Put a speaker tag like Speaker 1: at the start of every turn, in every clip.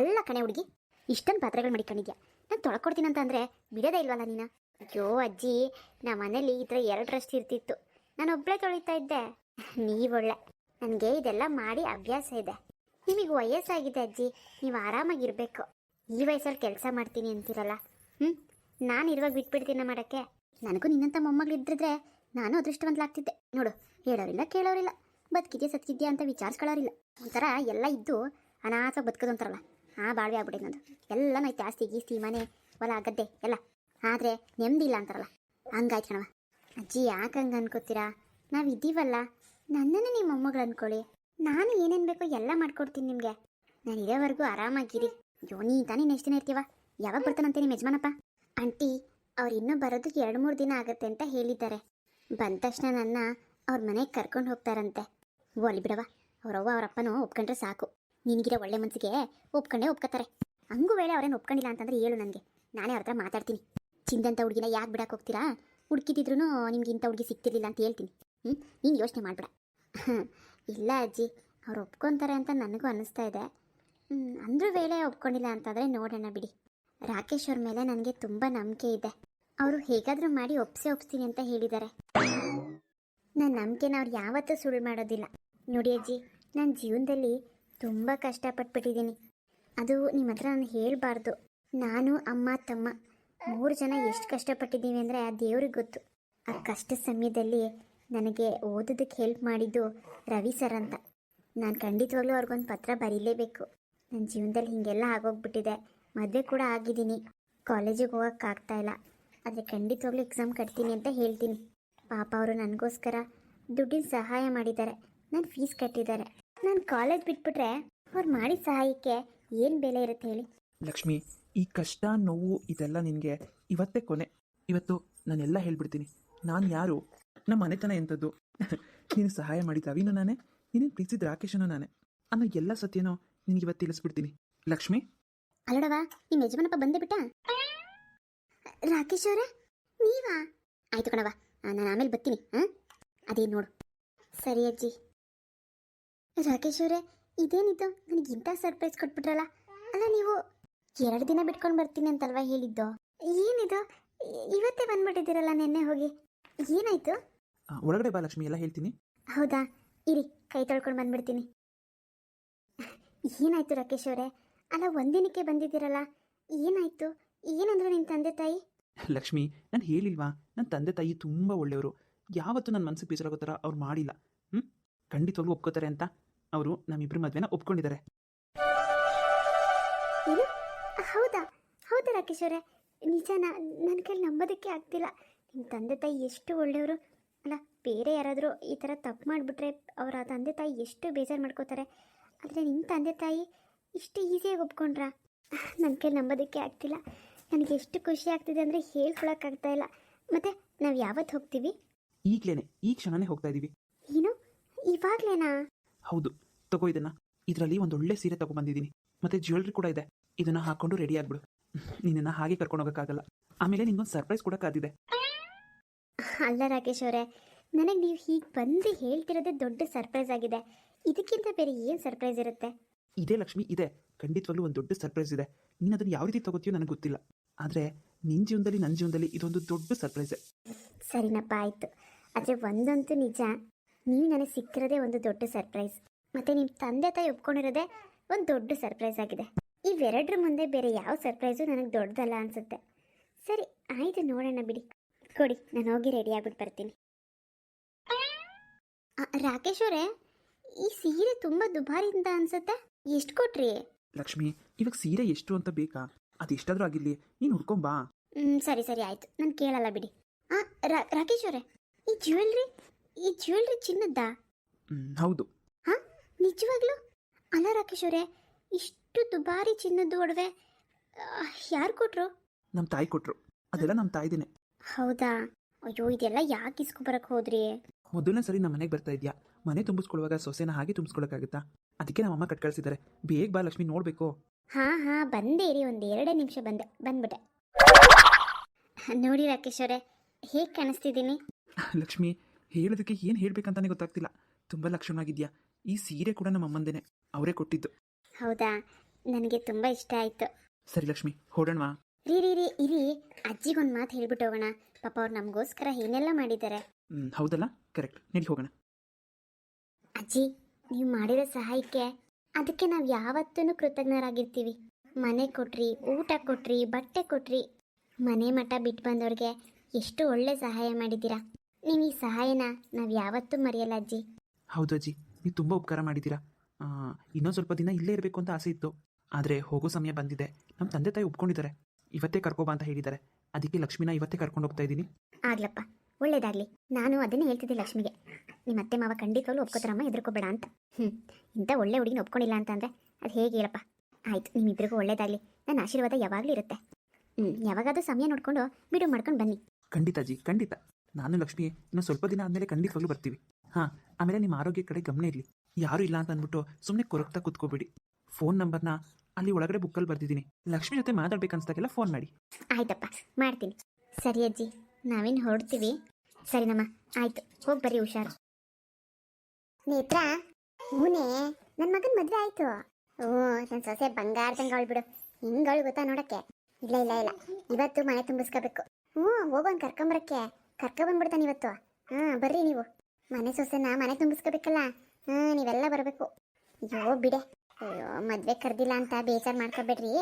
Speaker 1: ಅಲ್ಲ ಕಣೆ ಹುಡುಗಿ. ಇಷ್ಟೊಂದು ಪಾತ್ರೆಗಳು ಮಡಿಕೊಂಡಿದ್ಯಾ? ನಾನು ತೊಳ್ಕೊಡ್ತೀನಿ ಅಂತ ಅಂದರೆ ಬಿಡೋದೇ ಇಲ್ವಲ್ಲ ನೀನು? ಅಯ್ಯೋ ಅಜ್ಜಿ ನಮ್ಮ ಮನೇಲಿ ಈ ಥರ ಎರಡರಷ್ಟು ಇರ್ತಿತ್ತು. ನಾನು ಒಬ್ಬಳೇ ತೊಳಿತಾ ಇದ್ದೆ. ನೀವೊಳ್ಳೆ ನನಗೆ ಇದೆಲ್ಲ ಮಾಡಿ ಅಭ್ಯಾಸ ಇದೆ. ನಿಮಗೆ ವಯಸ್ಸಾಗಿದೆ ಅಜ್ಜಿ. ನೀವು ಆರಾಮಾಗಿರಬೇಕು ಈ ವಯಸ್ಸಲ್ಲಿ ಕೆಲಸ ಮಾಡ್ತೀನಿ ಅಂತೀರಲ್ಲ? ಹ್ಞೂ ನಾನು ಇರುವಾಗ ಬಿಟ್ಬಿಡ್ತೀನ ಮಾಡೋಕ್ಕೆ? ನನಗೂ ನಿನ್ನಂಥ ಮೊಮ್ಮಗಳು ಇದ್ದಿದ್ರೆ ನಾನು ಅದೃಷ್ಟವಂತಲಾಗ್ತಿದ್ದೆ. ನೋಡು, ಹೇಳೋರಿಲ್ಲ ಕೇಳೋರಿಲ್ಲ. ಬದುಕಿದ್ಯಾ ಸತ್ಕಿದ್ಯಾ ಅಂತ ವಿಚಾರಿಸ್ಕೊಳ್ಳೋರಿಲ್ಲ. ಒಂಥರ ಎಲ್ಲ ಇದ್ದು ಅನಾಥ ಬದುಕೋದು ಅಂತಾರಲ್ಲ ಆ ಬಾಳ್ವೆ ಆಗ್ಬಿಟ್ಟಿದೆ ನಂದು. ಎಲ್ಲ ಐತೆ, ಆಸ್ತಿ, ಗೀಸ್ತಿ, ಮನೆ, ಹೊಲ, ಗದ್ದೆ, ಎಲ್ಲ. ಆದರೆ ನೆಮ್ಮದಿ ಇಲ್ಲ ಅಂತಾರಲ್ಲ. ಹಂಗಾಯ್ತು ಕಣವ ಅಜ್ಜಿ ಯಾಕೆ ಹಂಗೆ ಅನ್ಕೋತೀರಾ? ನಾವು ಇದ್ದೀವಲ್ಲ ನನ್ನನ್ನು ನಿಮ್ಮ ಮೊಮ್ಮಗಳು ಅನ್ಕೊಳ್ಳಿ. ನಾನು ಏನೇನು ಬೇಕೋ ಎಲ್ಲ ಮಾಡ್ಕೊಡ್ತೀನಿ ನಿಮಗೆ. ನಾನು ಇರೋವರೆಗೂ ಆರಾಮಾಗಿರಿ. ಯೋ ನೀ ತಾನೇ ನೆಕ್ಸ್ಟ್ ದಿನ ಇರ್ತೀವ? ಯಾವಾಗ ಬರ್ತಾನಂತೆ ನಿಮ್ಮ ಯಜಮಾನಪ್ಪ? ಆಂಟಿ, ಅವ್ರು ಇನ್ನೂ ಬರೋದಕ್ಕೆ ಎರಡು ಮೂರು ದಿನ ಆಗುತ್ತೆ ಅಂತ ಹೇಳಿದ್ದಾರೆ. ಬಂದ ತಕ್ಷಣ ನನ್ನ ಅವ್ರ ಮನೆಗೆ ಕರ್ಕೊಂಡು ಹೋಗ್ತಾರಂತೆ. ಒಲಿ ಬಿಡವ ಅವ್ರವ್ವ ಅವರಪ್ಪನೂ ಒಪ್ಕೊಂಡ್ರೆ ಸಾಕು. ನಿನಗಿರೋ ಒಳ್ಳೆ ಮನಸ್ಸಿಗೆ ಒಪ್ಕೊಂಡೇ ಒಪ್ಕೋತಾರೆ. ಹಂಗೂ ವೇಳೆ ಅವ್ರೇನು ಒಪ್ಕೊಂಡಿಲ್ಲ ಅಂತಂದ್ರೆ ಹೇಳು ನನಗೆ. ನಾನೇ ಅವ್ರ ಹತ್ರ ಮಾತಾಡ್ತೀನಿ. ಚಿಂದಂತ ಹುಡುಗಿನ ಯಾಕೆ ಬಿಡಕ್ಕೆ ಹೋಗ್ತೀರಾ? ಹುಡುಕಿದ್ರು ನಿಮ್ಗೆ ಇಂಥ ಹುಡುಗಿ ಸಿಕ್ತಿರ್ಲಿಲ್ಲ ಅಂತ ಹೇಳ್ತೀನಿ. ಹ್ಞೂ ನೀನು ಯೋಚನೆ ಮಾಡಬೇಡ. ಇಲ್ಲ ಅಜ್ಜಿ, ಅವ್ರು ಒಪ್ಕೊತಾರೆ ಅಂತ ನನಗೂ ಅನ್ನಿಸ್ತಾ ಇದೆ. ಅಂದ್ರೂ ವೇಳೆ ಒಪ್ಕೊಂಡಿಲ್ಲ ಅಂತಂದರೆ ನೋಡೋಣ ಬಿಡಿ. ರಾಕೇಶ್ ಅವ್ರ ಮೇಲೆ ನನಗೆ ತುಂಬ ನಂಬಿಕೆ ಇದೆ. ಅವರು ಹೇಗಾದರೂ ಮಾಡಿ ಒಪ್ಸೆ ಒಪ್ಸ್ತೀನಿ ಅಂತ ಹೇಳಿದ್ದಾರೆ. ನನ್ನ ನಂಬಿಕೆನ ಅವ್ರು ಯಾವತ್ತೂ ಸುಳ್ಳು ಮಾಡೋದಿಲ್ಲ. ನೋಡಿ ಅಜ್ಜಿ ನನ್ನ ಜೀವನದಲ್ಲಿ ತುಂಬ ಕಷ್ಟಪಟ್ಬಿಟ್ಟಿದ್ದೀನಿ. ಅದು ನಿಮ್ಮ ಹತ್ರ ನಾನು ಹೇಳಬಾರ್ದು. ನಾನು, ಅಮ್ಮ, ತಮ್ಮ ಮೂರು ಜನ ಎಷ್ಟು ಕಷ್ಟಪಟ್ಟಿದ್ದೀವಿ ಅಂದರೆ ಆ ದೇವ್ರಿಗೆ ಗೊತ್ತು. ಆ ಕಷ್ಟ ಸಮಯದಲ್ಲಿ ನನಗೆ ಓದೋದಕ್ಕೆ ಹೆಲ್ಪ್ ಮಾಡಿದ್ದು ರವಿ ಸರ್ ಅಂತ. ನಾನು ಖಂಡಿತವಾಗ್ಲೂ ಅವ್ರಿಗೊಂದು ಪತ್ರ ಬರೀಲೇಬೇಕು. ನನ್ನ ಜೀವನದಲ್ಲಿ ಹೀಗೆಲ್ಲ ಆಗೋಗ್ಬಿಟ್ಟಿದೆ. ಮದುವೆ ಕೂಡ ಆಗಿದ್ದೀನಿ. ಕಾಲೇಜಿಗೆ ಹೋಗೋಕ್ಕಾಗ್ತಾ ಇಲ್ಲ. ಆದರೆ ಖಂಡಿತವಾಗ್ಲೂ ಎಕ್ಸಾಮ್ ಕಟ್ತೀನಿ ಅಂತ ಹೇಳ್ತೀನಿ. ಪಾಪ ಅವರು ನನಗೋಸ್ಕರ ದುಡ್ಡಿನ ಸಹಾಯ ಮಾಡಿದ್ದಾರೆ. ನಾನು ಫೀಸ್ ಕಟ್ಟಿದ್ದಾರೆ. ನಾನು ಕಾಲೇಜ್ ಬಿಟ್ಬಿಟ್ರೆ ಅವ್ರು ಮಾಡಿ ಸಹಾಯಕ್ಕೆ ಏನು ಬೆಲೆ ಇರುತ್ತೆ ಹೇಳಿ?
Speaker 2: ಲಕ್ಷ್ಮಿ ಈ ಕಷ್ಟ ನೋವು ಇದೆಲ್ಲ ನಿನಗೆ ಇವತ್ತೇ ಕೊನೆ. ಇವತ್ತು ನಾನೆಲ್ಲ ಹೇಳ್ಬಿಡ್ತೀನಿ. ನಾನು ಯಾರು? ನಮ್ಮ ಮನೆತನ ಎಂಥದ್ದು? ನೀನು ಸಹಾಯ ಮಾಡಿದ ಅವಿನೂ ನಾನೇ? ನೀನು ಪ್ರೀತಿಸಿದ ರಾಕೇಶನು ನಾನೇ? ಅನ್ನೋ ಎಲ್ಲ ಸತ್ಯನೋ ನಿನಗೆ ಇವತ್ತು ತಿಳಿಸ್ಬಿಡ್ತೀನಿ. ಲಕ್ಷ್ಮಿ?
Speaker 1: ಅಲ್ಲಡವ ನಿಮ್ಮ ಯಜಮಾನಪ್ಪ ಬಂದೇ ಬಿಟ್ಟ ರಾಕೇಶ್ ಅವರೇ ನೀವಾ? ಆಯ್ತು ಕಣವ ನಾನು ಆಮೇಲೆ ಬರ್ತೀನಿ ಹಾಂ ಅದೇ ನೋಡು. ಸರಿ ಅಜ್ಜಿ. ರಾಕೇಶ್ ಅವರೇ ಇದೇನಿದು? ನನಗೆ ಇಂಥ ಸರ್ಪ್ರೈಸ್ ಕೊಟ್ಬಿಟ್ರಲ್ಲ? ಅಲ್ಲ ನೀವು ಎರಡು ದಿನ ಬಿಟ್ಕೊಂಡು ಬರ್ತೀನಿ ಅಂತಲ್ವಾ ಹೇಳಿದ್ದು? ಏನಿದು? ಇವತ್ತೇ ಬಂದ್ಬಿಟ್ಟಿದ್ದೀರಲ್ಲ ನೆನ್ನೆ ಹೋಗಿ. ಏನಾಯ್ತು?
Speaker 2: ಒಳಗಡೆ ಬಾ ಲಕ್ಷ್ಮಿ ಎಲ್ಲ ಹೇಳ್ತೀನಿ.
Speaker 1: ಹೌದಾ? ಇರಿ ಕೈ ತೊಳ್ಕೊಂಡು ಬಂದ್ಬಿಡ್ತೀನಿ. ಏನಾಯ್ತು ರಾಕೇಶ್ ಅವರೇ? ಅಲ್ಲ ಒಂದಿನಕ್ಕೆ ಬಂದಿದ್ದೀರಲ್ಲ? ಏನಾಯ್ತು? ಏನಂದ್ರು ನಿಮ್ಮ ತಂದೆ ತಾಯಿ?
Speaker 2: ಲಕ್ಷ್ಮಿ ನಾನು ಹೇಳಿಲ್ವಾ? ನನ್ನ ತಂದೆ ತಾಯಿ ತುಂಬ ಒಳ್ಳೆಯವರು. ಯಾವತ್ತೂ ನನ್ನ ಮನಸ್ಸಿಗೆ ಬೇಜಾರಾಗೋ ಥರ ಅವ್ರು ಮಾಡಿಲ್ಲ. ಖಂಡಿತವಾಗ್ಲೂ ಒಪ್ಕೋತಾರೆ ಅಂತ ಅವರು ನಮ್ಮಿಬ್ಬರ ಮದುವೆನ ಒಪ್ಕೊಂಡಿದ್ದಾರೆ.
Speaker 1: ಏನು ಹೌದಾ? ಹೌದಾ ರಾಕೇಶ್ ಅವರೇ? ನಿಜನಾ? ನನ್ನ ಕೈಲಿ ನಂಬೋದಕ್ಕೆ ಆಗ್ತಿಲ್ಲ. ನಿಮ್ಮ ತಂದೆ ತಾಯಿ ಎಷ್ಟು ಒಳ್ಳೆಯವರು? ಅಲ್ಲ ಬೇರೆ ಯಾರಾದರೂ ಈ ಥರ ತಪ್ಪು ಮಾಡಿಬಿಟ್ರೆ ಅವರ ತಂದೆ ತಾಯಿ ಎಷ್ಟು ಬೇಜಾರು ಮಾಡ್ಕೋತಾರೆ? ಆದರೆ ನಿಮ್ಮ ತಂದೆ ತಾಯಿ ಇಷ್ಟು ಈಸಿಯಾಗಿ ಒಪ್ಕೊಂಡ್ರಾ? ನನ್ನ ಕೈಲಿ ನಂಬೋದಕ್ಕೆ ಆಗ್ತಿಲ್ಲ. ನನಗೆ ಎಷ್ಟು ಖುಷಿ ಆಗ್ತಿದೆ ಅಂದರೆ ಹೇಳ್ಕೊಳಕ್ಕಾಗ್ತಾ ಇಲ್ಲ. ಮತ್ತು ನಾವು ಯಾವತ್ತು ಹೋಗ್ತೀವಿ?
Speaker 2: ಈಗಲೇ ಈ ಕ್ಷಣನೇ ಹೋಗ್ತಾ ಇದ್ದೀವಿ
Speaker 1: ಏನು? ಇವಾಗಲೇನಾ?
Speaker 2: ಹೌದು ತಗೋ ಇದನ್ನ ಇದರಲ್ಲಿ ಒಂದು ಒಳ್ಳೆ ಸೀರೆ ತಗೊಂಡ್ಬಂದಿದ್ದೀನಿ ಮತ್ತೆ ಜ್ಯುವೆಲ್ರಿ ಕೂಡ ಇದೆ. ಇದನ್ನ ಹಾಕೊಂಡು ರೆಡಿ ಆಗ್ಬಿಡು. ನಿನ್ನನ್ನು ಹಾಗೆ ಕರ್ಕೊಂಡು ಹೋಗೋಕ್ಕಾಗಲ್ಲ. ಆಮೇಲೆ ನಿಂಗೊಂದು ಸರ್ಪ್ರೈಸ್ ಕೂಡ ಕಾದಿದೆ.
Speaker 1: ಅಲ್ಲ ರಾಕೇಶ್ ಅವರೇ ನನಗೆ ನೀವು ಹೀಗೆ ಬಂದು ಹೇಳ್ತಿರೋದೇ ದೊಡ್ಡ ಸರ್ಪ್ರೈಸ್ ಆಗಿದೆ. ಇದಕ್ಕಿಂತ ಬೇರೆ ಏನು ಸರ್ಪ್ರೈಸ್ ಇರುತ್ತೆ?
Speaker 2: ಇದೇ ಲಕ್ಷ್ಮಿ ಇದೆ. ಖಂಡಿತವಾಗ್ಲೂ ಒಂದು ದೊಡ್ಡ ಸರ್ಪ್ರೈಸ್ ಇದೆ. ನೀನು ಅದನ್ನು ಯಾವ ರೀತಿ ತಗೋತೀಯೋ ನನಗೆ ಗೊತ್ತಿಲ್ಲ. ಆದರೆ ನಿನ್ನ ಜೀವನದಲ್ಲಿ ನನ್ನ ಜೀವನದಲ್ಲಿ ಇದೊಂದು ದೊಡ್ಡ ಸರ್ಪ್ರೈಸ್
Speaker 1: ಸರಿನಪ್ಪ ಆಯ್ತು. ಆದರೆ ಒಂದಂತೂ ನಿಜ ನೀವು ನನಗೆ ಸಿಕ್ಕಿರೋದೇ ಒಂದು ದೊಡ್ಡ ಸರ್ಪ್ರೈಸ್. ಮತ್ತು ನಿಮ್ಮ ತಂದೆ ತಾಯಿ ಒಪ್ಕೊಂಡಿರೋದೇ ಒಂದು ದೊಡ್ಡ ಸರ್ಪ್ರೈಸ್ ಆಗಿದೆ. ಇವೆರಡರ ಮುಂದೆ ಬೇರೆ ಯಾವ ಸರ್ಪ್ರೈಸು ನನಗೆ ದೊಡ್ಡದಲ್ಲ ಅನಿಸುತ್ತೆ. ಸರಿ ಆಯಿತು ನೋಡೋಣ ಬಿಡಿ. ಕೊಡಿ ನಾನು ಹೋಗಿ ರೆಡಿ ಆಗ್ಬಿಟ್ಟು ಬರ್ತೀನಿ. ರಾಕೇಶ್ ಅವರೇ ಈ ಸೀರೆ ತುಂಬ ದುಬಾರಿಯಿಂದ ಅನ್ಸುತ್ತೆ. ಎಷ್ಟು ಕೊಟ್ರಿ?
Speaker 2: ಲಕ್ಷ್ಮಿ ಇವಾಗ ಸೀರೆ ಎಷ್ಟು ಅಂತ ಬೇಕಾ? ಅದು ಎಷ್ಟಾದ್ರೂ ಆಗಿರ್ಲಿ ನೀನು ಹುಡ್ಕೊಂಬಾ
Speaker 1: ಹ್ಮ್ ಸರಿ ಸರಿ ಆಯ್ತು. ನಾನು ಕೇಳಲ್ಲ ಬಿಡಿ. ಆ ರಾಕೇಶ್ ಅವರೇ ಈ ಜ್ಯುವೆಲ್ರಿ ಈ ಜ್ಯುವೆಲ್ರಿ ಚಿನ್ನದ್ದಾ?
Speaker 2: ಹೌದು.
Speaker 1: ಹಾ? ನಿಜವಾಗ್ಲೂ? ಅಲ್ಲ ರಾಕೇಶ್ ಅವರೇ ಇಷ್ಟು ದುಬಾರಿ ಚಿನ್ನದ್ದು ಒಡವೆ ಯಾರು ಕೊಟ್ರು?
Speaker 2: ನಮ್ಮ ತಾಯಿ ಕೊಟ್ರು. ಅದೆಲ್ಲ ನಮ್ಮ ತಾಯಿದೇನೆ.
Speaker 1: ಹೌದಾ? ಅಯ್ಯೋ ಇದೆಲ್ಲ ಯಾಕೆ ಇಸ್ಕೊಬರಕ್ಕೆ ಹೋದ್ರಿ?
Speaker 2: ಮೊದಲನೇ ಸರಿ ನಮ್ಮ ಮನೆಗೆ ಬರ್ತಾ ಇದೆಯಾ? ಮನೆ ತುಂಬಿಸ್ಕೊಳ್ಳುವಾಗ ಸೊಸೆನ ಹಾಗೆ ತುಂಬಿಸ್ಕೊಳಕ್ಕಾಗುತ್ತಾ? ಅದಕ್ಕೆ ನಮ್ಮಮ್ಮ ಕಟ್ ಕಳ್ಸಿದ್ದಾರೆ ಬೇಗ ಬಾ ಲಕ್ಷ್ಮಿ ನೋಡಬೇಕು.
Speaker 1: ಹಾ ಹಾ ಬಂದೆ ರೀ ಒಂದು ಎರಡೇ ನಿಮಿಷ ಬಂದೆ ಬಂದ್ಬಿಟ್ಟೆ. ನೋಡಿ ರಾಕೇಶ್ ಅವರೇ ಹೇಗೆ ಕಾಣಿಸ್ತಿದ್ದೀನಿ?
Speaker 2: ಲಕ್ಷ್ಮಿ ಹೇಳೋದಕ್ಕೆ ಏನು ಹೇಳಬೇಕಂತಾನೆ ಗೊತ್ತಾಗ್ತಿಲ್ಲ. ತುಂಬ ಲಕ್ಷಣವಾಗಿದೆಯಾ. ಈ ಸೀರೆ ಕೂಡ ನಮ್ಮ ಅಮ್ಮಂದೇನೆ. ಅವರೇ ಕೊಟ್ಟಿದ್ದು.
Speaker 1: ಹೌದಾ? ನನಗೆ ತುಂಬ ಇಷ್ಟ ಆಯಿತು.
Speaker 2: ಸರಿ ಲಕ್ಷ್ಮಿ ಹೊರಡೋಣವಾ
Speaker 1: ರೀ ರೀ ರೀ ಇರಿ. ಅಜ್ಜಿಗೊಂದು ಮಾತು ಹೇಳ್ಬಿಟ್ಟು ಹೋಗೋಣ. ಪಾಪ ಅವ್ರು ನಮಗೋಸ್ಕರ ಏನೆಲ್ಲ ಮಾಡಿದ್ದಾರೆ?
Speaker 2: ಹ್ಞೂ ಹೌದಲ್ಲ? ಕರೆಕ್ಟ್. ನಡಿ ಹೋಗೋಣ.
Speaker 1: ಅಜ್ಜಿ ನೀವು ಮಾಡಿರೋ ಸಹಾಯಕ್ಕೆ ಅದಕ್ಕೆ ನಾವು ಯಾವತ್ತೂ ಕೃತಜ್ಞರಾಗಿರ್ತೀವಿ. ಮನೆ ಕೊಟ್ರಿ ಊಟ ಕೊಟ್ರಿ ಬಟ್ಟೆ ಕೊಟ್ರಿ. ಮನೆ ಮಠ ಬಿಟ್ಟು ಬಂದವ್ರಿಗೆ ಎಷ್ಟು ಒಳ್ಳೆ ಸಹಾಯ ಮಾಡಿದ್ದೀರಾ? ನೀವು ಈ ಸಹಾಯನ ನಾವು ಯಾವತ್ತೂ ಮರೆಯಲ್ಲ ಅಜ್ಜಿ.
Speaker 2: ಹೌದು ಅಜ್ಜಿ ನೀವು ತುಂಬ ಉಪಕಾರ ಮಾಡಿದ್ದೀರಾ. ಇನ್ನೊಂದು ಸ್ವಲ್ಪ ದಿನ ಇಲ್ಲೇ ಇರಬೇಕು ಅಂತ ಆಸೆ ಇತ್ತು. ಆದರೆ ಹೋಗೋ ಸಮಯ ಬಂದಿದೆ. ನಮ್ಮ ತಂದೆ ತಾಯಿ ಒಪ್ಕೊಂಡಿದ್ದಾರೆ. ಇವತ್ತೇ ಕರ್ಕೋಬಾ ಅಂತ ಹೇಳಿದ್ದಾರೆ. ಅದಕ್ಕೆ ಲಕ್ಷ್ಮಿನ ಇವತ್ತೇ ಕರ್ಕೊಂಡು ಹೋಗ್ತಾ ಇದ್ದೀನಿ.
Speaker 1: ಆಗ್ಲಪ್ಪ ಒಳ್ಳೇದಾಗ್ಲಿ. ನಾನು ಅದನ್ನೇ ಹೇಳ್ತಿದ್ದೆ ಲಕ್ಷ್ಮಿಗೆ. ನಿಮ್ಮ ಅತ್ತೆ ಮಾವ ಖಂಡಿತವಾಗ್ಲೂ ಒಪ್ಕೋತಾರಮ್ಮ ಎದುರ್ಕೋಬೇಡ ಅಂತ. ಹ್ಞೂ ಇಂಥ ಒಳ್ಳೆ ಹುಡುಗಿನ ಒಪ್ಕೊಂಡಿಲ್ಲ ಅಂತಂದರೆ ಅದು ಹೇಗೆ ಹೇಳಪ್ಪ? ಆಯ್ತು ನಿಮ್ಮಿಬ್ಬರಿಗೂ ಒಳ್ಳೇದಾಗಲಿ. ನನ್ನ ಆಶೀರ್ವಾದ ಯಾವಾಗಲೂ ಇರುತ್ತೆ. ಹ್ಞೂ ಯಾವಾಗಾದ್ರೂ ಸಮಯ ನೋಡಿಕೊಂಡು ಬಿಡು ಮಾಡ್ಕೊಂಡು ಬನ್ನಿ.
Speaker 2: ಖಂಡಿತ ಜಿ ಖಂಡಿತ. ನಾನು ಲಕ್ಷ್ಮಿ, ಇನ್ನು ಸ್ವಲ್ಪ ದಿನ ಆದಮೇಲೆ ಖಂಡಿತವಾಗ್ಲೂ ಬರ್ತೀವಿ. ಹಾಂ, ಆಮೇಲೆ ನಿಮ್ಮ ಆರೋಗ್ಯ ಕಡೆ ಗಮನ ಇರಲಿ. ಯಾರೂ ಇಲ್ಲ ಅಂತ ಅಂದ್ಬಿಟ್ಟು ಸುಮ್ಮನೆ ಕೊರಗ್ತಾ ಕೂತ್ಕೋಬೇಡಿ. ಫೋನ್ ನಂಬರ್ನ ಅಲ್ಲಿ ಒಳಗಡೆ ಬುಕ್ಕಲ್ಲಿ ಬರ್ದಿದ್ದೀನಿ. ಲಕ್ಷ್ಮಿ ಜೊತೆ ಮಾತಾಡ್ಬೇಕನ್ಸ್ದಾಗೆಲ್ಲ ಫೋನ್ ಮಾಡಿ.
Speaker 1: ಆಯ್ತಪ್ಪ, ಮಾಡ್ತೀನಿ. ಸರಿ ಅಜ್ಜಿ, ನಾವೇನು ಹೊರಡ್ತೀವಿ? ಸರಿನಮ್ಮ ಆಯ್ತು. ಹೋಗಿ ಬರ್ರಿ ಹುಷಾರು. ನೇತ್ರ ಹೂನೇ ನನ್ನ ಮಗನ ಮದುವೆ ಆಯ್ತು. ಓ ನನ್ನ ಸೊಸೆ ಬಂಗಾರದಂಗೆ ಅವಳು ಬಿಡು. ಹಿಂಗಳು ಗೊತ್ತಾ ನೋಡಕ್ಕೆ? ಇಲ್ಲ ಇಲ್ಲ ಇಲ್ಲ. ಇವತ್ತು ಮನೆ ತುಂಬಿಸ್ಕೋಬೇಕು. ಹ್ಞೂ, ಹೋಗೋನ್ ಕರ್ಕೊಂಬರಕ್ಕೆ. ಕರ್ಕೊಬಂದ್ಬಿಡ್ತಾನೆ ಇವತ್ತು. ಹಾಂ, ಬರ್ರಿ ನೀವು. ಮನೆ ಸೊಸೆನ ಮನೆ ತುಂಬಿಸ್ಕೋಬೇಕಲ್ಲ? ಹಾಂ, ನೀವೆಲ್ಲ ಬರಬೇಕು. ಅಯ್ಯೋ, ಬಿಡೆ. ಅಯ್ಯೋ, ಮದುವೆ ಕರೆದಿಲ್ಲ ಅಂತ ಬೇಜಾರು ಮಾಡ್ಕೋಬೇಡ್ರಿ.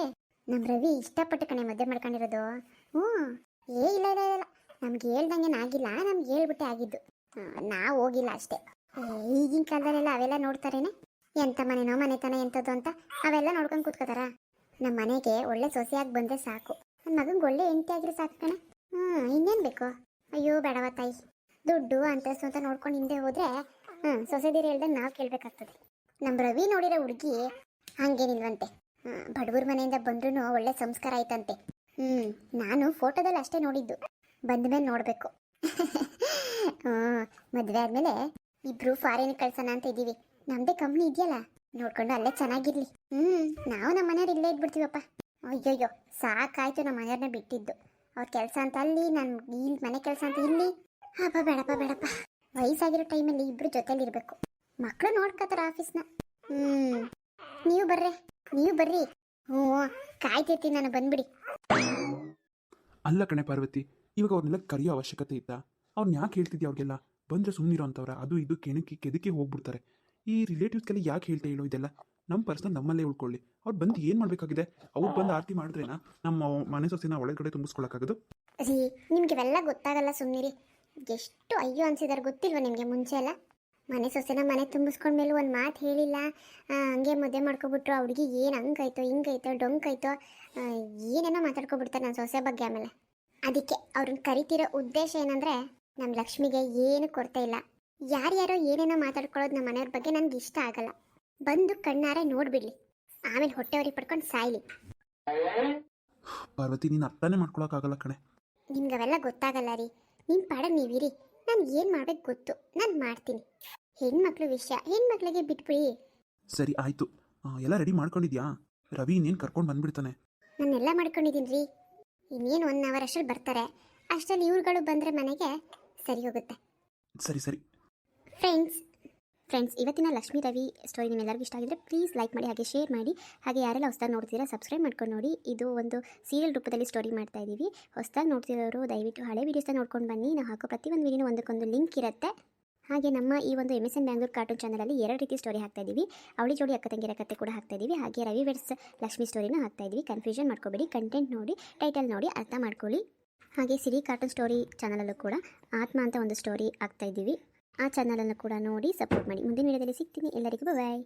Speaker 1: ನಮ್ಮ ರವಿ ಇಷ್ಟಪಟ್ಟು ಕಣೆ ಮದುವೆ ಮಾಡ್ಕೊಂಡಿರೋದು. ಹ್ಞೂ. ಏ, ಇಲ್ಲ ಇಲ್ಲ ಇಲ್ಲ. ನಮ್ಗೆ ಹೇಳ್ದಂಗೆ ಆಗಿಲ್ಲ. ನಮ್ಗೆ ಹೇಳ್ಬಿಟ್ಟೆ ಆಗಿದ್ದು. ನಾವು ಹೋಗಿಲ್ಲ ಅಷ್ಟೇ. ಈಗಿನ ಕಾಲದಲ್ಲೆಲ್ಲ ಅವೆಲ್ಲ ನೋಡ್ತಾರೇನೆ? ಎಂಥ ಮನೆನೋ, ಮನೆತನ ಎಂಥದ್ದು ಅಂತ ಅವೆಲ್ಲ ನೋಡ್ಕೊಂಡು ಕೂತ್ಕೋತಾರ? ನಮ್ಮ ಮನೆಗೆ ಒಳ್ಳೆ ಸೊಸೆಯಾಗಿ ಬಂದರೆ ಸಾಕು. ನನ್ನ ಮಗಂಗೆ ಒಳ್ಳೆ ಹೆಂಡತಿ ಆಗಿರೋ ಸಾಕು ಕಣೆ. ಹ್ಞೂ ಇನ್ನೇನು ಬೇಕು? ಅಯ್ಯೋ ಬೇಡವ ತಾಯಿ. ದುಡ್ಡು, ಅಂತಸ್ತು ಅಂತ ನೋಡ್ಕೊಂಡು ಹಿಂದೆ ಹೋದ್ರೆ ಹ್ಞೂ ಸೊಸೆದಿರು ಹೇಳ್ದಂಗೆ ನಾವು ಕೇಳಬೇಕಾಗ್ತದೆ. ನಮ್ಮ ರವಿ ನೋಡಿರೋ ಹುಡುಗಿ ಹಂಗೇನಿಲ್ವಂತೆ. ಬಡವ್ರ ಮನೆಯಿಂದ ಬಂದ್ರೂ ಒಳ್ಳೆ ಸಂಸ್ಕಾರ ಆಯ್ತಂತೆ. ಹ್ಞೂ ನಾನು ಫೋಟೋದಲ್ಲಿ ಅಷ್ಟೇ ನೋಡಿದ್ದು. ಬಂದ ಮೇಲೆ ನೋಡಬೇಕು. ಹ್ಞೂ ಮದುವೆ ಆದಮೇಲೆ ಇಬ್ರು ಫಾರಿನ್ ಕಳ್ಸೋಣ ಅಂತ ಇದ್ದೀವಿ. ನಮ್ಮದೇ ಕಂಪ್ನಿ ಇದೆಯಲ್ಲ, ನೋಡ್ಕೊಂಡು ಅಲ್ಲೇ ಚೆನ್ನಾಗಿರ್ಲಿ. ಹ್ಞೂ ನಾವು ನಮ್ಮ ಮನೆಯವ್ರು ಇಲ್ಲೇ ಇದ್ಬಿಡ್ತೀವಪ್ಪ. ಅಯ್ಯೋಯ್ಯೋ, ಸಾಕಾಯ್ತು ನಮ್ಮ ಮನೆಯವ್ರನ್ನ ಬಿಟ್ಟಿದ್ದು. ಅವ್ರ ಕೆಲಸ ಅಂತ ಅಲ್ಲಿ ನನ್ನ ಇಲ್ಲಿ ಮನೆ ಕೆಲಸ ಅಂತ ಇಲ್ಲಿ. ಹಬ್ಬ ಬೇಡಪ್ಪ ಬೇಡಪ್ಪ. ವಯಸ್ಸಾಗಿರೋ ಟೈಮಲ್ಲಿ ಇಬ್ರು ಜೊತೆಲಿ ಇರಬೇಕು. ಮಕ್ಕಳು ನೋಡ್ಕೋತಾರ ಆಫೀಸ್ನ. ಹ್ಮ್. ನೀವು ಬರ್ರಿ ನೀವು ಬರ್ರಿ. ಹ್ಞೂ, ಕಾಯ್ತಿರ್ತೀನಿ ನಾನು, ಬಂದ್ಬಿಡಿ.
Speaker 2: ಅಲ್ಲ ಕಣೆ ಪಾರ್ವತಿ, ಇವಾಗ ಅವ್ರನ್ನೆಲ್ಲ ಕರೆಯೋ ಅವಶ್ಯಕತೆ ಇತ್ತ? ಅವ್ರನ್ನ ಯಾಕೆ ಹೇಳ್ತಿದ್ಯಾ ಅವ್ರಿಗೆಲ್ಲ? ಬಂದರೆ ಸುಮ್ಮನಿರೋ ಅಂತವ್ರ ಅದು ಇದು ಕೆಣಕಿ ಕೆದಕಿ ಹೋಗ್ಬಿಡ್ತಾರೆ. ಈ ರಿಲೇಟಿವ್ಸ್ಗೆಲ್ಲ ಯಾಕೆ ಹೇಳ್ತಾ ಹೇಳೋ ಇದೆಲ್ಲ? ನಮ್ಮ ಪರ್ಸ್ನ ನಮ್ಮಲ್ಲೇ ಉಳ್ಕೊಳ್ಳಿ. ಅವ್ರು ಬಂದು ಏನು ಮಾಡಬೇಕಾಗಿದೆ? ಅವ್ರು ಬಂದು ಆರತಿ ಮಾಡಿದ್ರೇನ? ನಮ್ಮ ಮನೆ ಸೊಸಿನ ಒಳಗಡೆ ತುಂಬಿಸ್ಕೊಳಕ್ಕಾಗೋದು?
Speaker 1: ರೀ ಗೊತ್ತಾಗಲ್ಲ ಸುಮ್ಮನಿರಿ ಎಷ್ಟು ಅಯ್ಯೋ ಅನ್ಸಿದಾರೆ ಗೊತ್ತಿಲ್ವಾ ನಿಮಗೆ ಮುಂಚೆ ಎಲ್ಲ? ಮನೆ ಸೊಸೆನ ಮನೆ ತುಂಬಿಸ್ಕೊಂಡ್ಮೇಲೆ ಒಂದು ಮಾತು ಹೇಳಿಲ್ಲ. ಹಂಗೆ ಮದುವೆ ಮಾಡ್ಕೊಬಿಟ್ರು. ಹುಡುಗಿ ಏನು ಹಂಗಾಯ್ತೋ ಹಿಂಗಾಯ್ತೋ ಡೊಂಕಾಯ್ತೋ ಏನೇನೋ ಮಾತಾಡ್ಕೊಬಿಡ್ತಾರೆ ನನ್ನ ಸೊಸೆ ಬಗ್ಗೆ ಆಮೇಲೆ. ಅದಕ್ಕೆ ಅವ್ರನ್ನ ಕರಿತಿರೋ ಉದ್ದೇಶ ಏನಂದರೆ ನಮ್ಮ ಲಕ್ಷ್ಮಿಗೆ ಏನು ಕೊರತೆ ಇಲ್ಲ. ಯಾರ್ಯಾರೋ ಏನೇನೋ ಮಾತಾಡ್ಕೊಳ್ಳೋದು ನಮ್ಮ ಮನೆಯವ್ರ ಬಗ್ಗೆ ನನಗೆ ಇಷ್ಟ ಆಗಲ್ಲ. ಬಂದು ಕಣ್ಣಾರೆ ನೋಡ್ಬಿಡ್ಲಿ. ಆಮೇಲೆ ಹೊಟ್ಟೆವರಿ ಪಡ್ಕೊಂಡು ಸಾಯ್ಲಿ.
Speaker 2: ಪಾರ್ವತಿ ನೀನು ಅರ್ಥನೇ ಮಾಡ್ಕೊಳಕ್ಕಾಗಲ್ಲ ಕಣೆ.
Speaker 1: ನಿಮ್ಗೆ ಅವೆಲ್ಲ ಗೊತ್ತಾಗಲ್ಲ ರೀ. ನಿಮ್ಮ ಪಾಡ ನೀವಿರಿ. ನಾನು ಏನು ಮಾಡ್ಬೇಕು ಗೊತ್ತು. ನಾನು ಮಾಡ್ತೀನಿ. ಹೆಣ್ಮಕ್ಳು ವಿಷಯ. ಹೆಣ್ಮಕ್ಳಿಗೆ ಬಿಟ್ಬಿಡಿ.
Speaker 2: ಸರಿ ಆಯ್ತು. ಎಲ್ಲ ರೆಡಿ ಮಾಡ್ಕೊಂಡಿದ್ಯಾ? ರವಿ ಇನ್ನೇನು ಕರ್ಕೊಂಡು ಬಂದ್ಬಿಡ್ತಾನೆ.
Speaker 1: ನಾನೆಲ್ಲ ಮಾಡ್ಕೊಂಡಿದ್ದೀನಿ ರೀ. ಇನ್ನೇನು ಒನ್ ಅವರ್ ಅಷ್ಟರಲ್ಲಿ ಬರ್ತಾರೆ. ಅಷ್ಟರಲ್ಲಿ ಇವ್ರುಗಳು ಬಂದರೆ ಮನೆಗೆ ಸರಿ ಹೋಗುತ್ತೆ.
Speaker 2: ಸರಿ ಸರಿ.
Speaker 1: ಫ್ರೆಂಡ್ಸ್ ಫ್ರೆಂಡ್ಸ್ ಇವತ್ತಿನ ಲಕ್ಷ್ಮೀ ರವಿ ಸ್ಟೋರಿ ನಿಮ್ಮೆಲ್ಲರಿಗೂ ಇಷ್ಟ ಆಗಿದ್ರೆ ಪ್ಲೀಸ್ ಲೈಕ್ ಮಾಡಿ, ಹಾಗೆ ಶೇರ್ ಮಾಡಿ, ಹಾಗೆ ಯಾರೆಲ್ಲ ಹೊಸ್ದಾಗಿ ನೋಡ್ತೀರಾ ಸಬ್ಸ್ಕ್ರೈಬ್ ಮಾಡ್ಕೊಂಡು ನೋಡಿ. ಇದು ಒಂದು ಸೀರಿಯಲ್ ರೂಪದಲ್ಲಿ ಸ್ಟೋರಿ ಮಾಡ್ತಾ ಇದ್ದೀವಿ. ಹೊಸ್ದಾಗಿ ನೋಡ್ತಿರೋರು ದಯವಿಟ್ಟು ಹಳೆ ವೀಡಿಯೋಸ್ನ ನೋಡ್ಕೊಂಡು ಬನ್ನಿ. ನಾವು ಹಾಕೋ ಪ್ರತಿಯೊಂದು ವೀಡಿಯೋ ಒಂದಕ್ಕೊಂದು ಲಿಂಕ್ ಇರುತ್ತೆ. ಹಾಗೆ ನಮ್ಮ ಈ ಒಂದು M S N Bangalore cartoon ಚಾನಲಲ್ಲಿ ಎರಡು ರೀತಿ ಸ್ಟೋರಿ ಹಾಕ್ತಾ ಇದ್ದೀವಿ. ಅವಳಿ ಜೋಡಿ ಅಕ್ಕ ತಂಗಿರ ಕತೆ ಕೂಡ ಹಾಕ್ತಾ ಇದ್ದೀವಿ. ಹಾಗೆ ರವಿ ವೆಡ್ಸ್ ಲಕ್ಷ್ಮಿ ಸ್ಟೋರಿನ ಹಾಕ್ತಾ ಇದ್ದೀವಿ. ಕನ್ಫ್ಯೂಷನ್ ಮಾಡ್ಕೋಬೇಡಿ ಕಂಟೆಂಟ್ ನೋಡಿ ಟೈಟಲ್ ನೋಡಿ, ಅರ್ಥ ಮಾಡ್ಕೊಳ್ಳಿ. ಹಾಗೆ ಸಿರಿ ಕಾರ್ಟೂನ್ ಸ್ಟೋರಿ ಚಾನಲಲ್ಲೂ ಕೂಡ ಆತ್ಮ ಅಂತ ಒಂದು ಸ್ಟೋರಿ ಹಾಕ್ತಾ ಇದ್ದೀವಿ. ಆ ಚಾನಲನ್ನು ಕೂಡ ನೋಡಿ ಸಪೋರ್ಟ್ ಮಾಡಿ. ಮುಂದಿನ ವಿಡಿಯೋದಲ್ಲಿ ಸಿಗ್ತೀನಿ. ಎಲ್ಲರಿಗೂ ಬಾಯ್